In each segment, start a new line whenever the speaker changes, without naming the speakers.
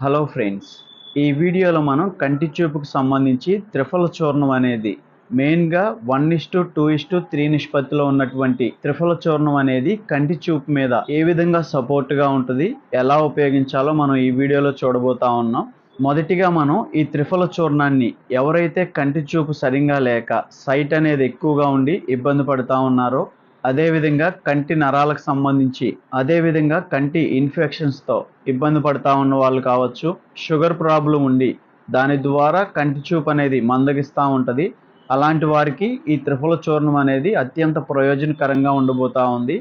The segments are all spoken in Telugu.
హలో ఫ్రెండ్స్ ఈ వీడియోలో మనం కంటి చూపుకు సంబంధించి త్రిఫల చూర్ణం అనేది మెయిన్గా one is to two is to three నిష్పత్తిలో ఉన్నటువంటి త్రిఫల చూర్ణం అనేది కంటి చూపు మీద ఏ విధంగా సపోర్ట్గా ఉంటుంది ఎలా ఉపయోగించాలో మనం ఈ వీడియోలో చూడబోతా ఉన్నాం. మొదటిగా మనం ఈ త్రిఫల చూర్ణాన్ని ఎవరైతే కంటి చూపు సరిగా లేక సైట్ అనేది ఎక్కువగా ఉండి ఇబ్బంది పడుతూ ఉన్నారో అదేవిధంగా కంటి నరాలకు సంబంధించి అదేవిధంగా కంటి ఇన్ఫెక్షన్స్తో ఇబ్బంది పడుతూ ఉన్న వాళ్ళు కావచ్చు షుగర్ ప్రాబ్లం ఉండి దాని ద్వారా కంటి చూపు అనేది మందగిస్తూ ఉంటుంది. అలాంటి వారికి ఈ త్రిఫల చూర్ణం అనేది అత్యంత ప్రయోజనకరంగా ఉండబోతూ ఉంది.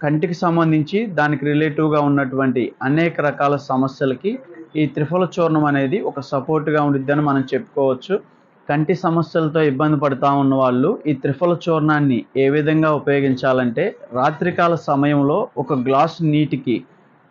కంటికి సంబంధించి దానికి రిలేటివ్గా ఉన్నటువంటి అనేక రకాల సమస్యలకి ఈ త్రిఫల చూర్ణం అనేది ఒక సపోర్ట్గా ఉండిద్దని మనం చెప్పుకోవచ్చు. కంటి సమస్యలతో ఇబ్బంది పడుతూ ఉన్న వాళ్ళు ఈ త్రిఫల చూర్ణాన్ని ఏ విధంగా ఉపయోగించాలంటే రాత్రికాల సమయంలో ఒక గ్లాస్ నీటికి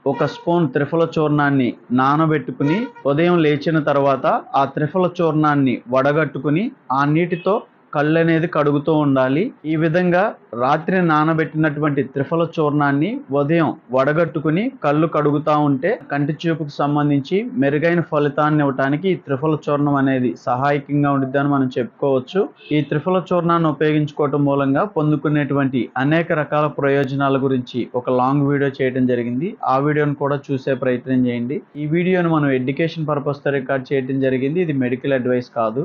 ఒక స్పూన్ త్రిఫల చూర్ణాన్ని నానబెట్టుకుని ఉదయం లేచిన తర్వాత ఆ త్రిఫల చూర్ణాన్ని వడగట్టుకుని ఆ నీటితో కళ్ళు అనేది కడుగుతూ ఉండాలి. ఈ విధంగా రాత్రి నానబెట్టినటువంటి త్రిఫల చూర్ణాన్ని ఉదయం వడగట్టుకుని కళ్ళు కడుగుతూ ఉంటే కంటి చూపుకు సంబంధించి మెరుగైన ఫలితాన్ని ఇవ్వటానికి ఈ త్రిఫల చూర్ణం అనేది సహాయకంగా ఉండిద్దని మనం చెప్పుకోవచ్చు. ఈ త్రిఫల చూర్ణాన్ని ఉపయోగించుకోవటం మూలంగా పొందుకునేటువంటి అనేక రకాల ప్రయోజనాల గురించి ఒక లాంగ్ వీడియో చేయడం జరిగింది. ఆ వీడియోను కూడా చూసే ప్రయత్నం చేయండి. ఈ వీడియోను మనం ఎడ్యుకేషన్ పర్పస్తో రికార్డ్ చేయడం జరిగింది. ఇది మెడికల్ అడ్వైస్ కాదు.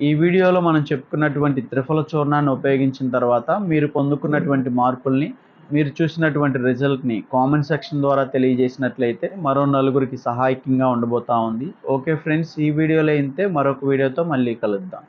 ఈ వీడియోలో మనం చెప్పుకున్నటువంటి త్రిఫల చూర్ణాన్ని ఉపయోగించిన తర్వాత మీరు పొందుకున్నటువంటి మార్పుల్ని మీరు చూసినటువంటి రిజల్ట్ని కామెంట్ సెక్షన్ ద్వారా తెలియజేసినట్లయితే మరో నలుగురికి సహాయకంగా ఉండబోతా ఉంది. ఓకే ఫ్రెండ్స్ ఈ వీడియోలో అయితే మరొక వీడియోతో మళ్ళీ కలుద్దాం.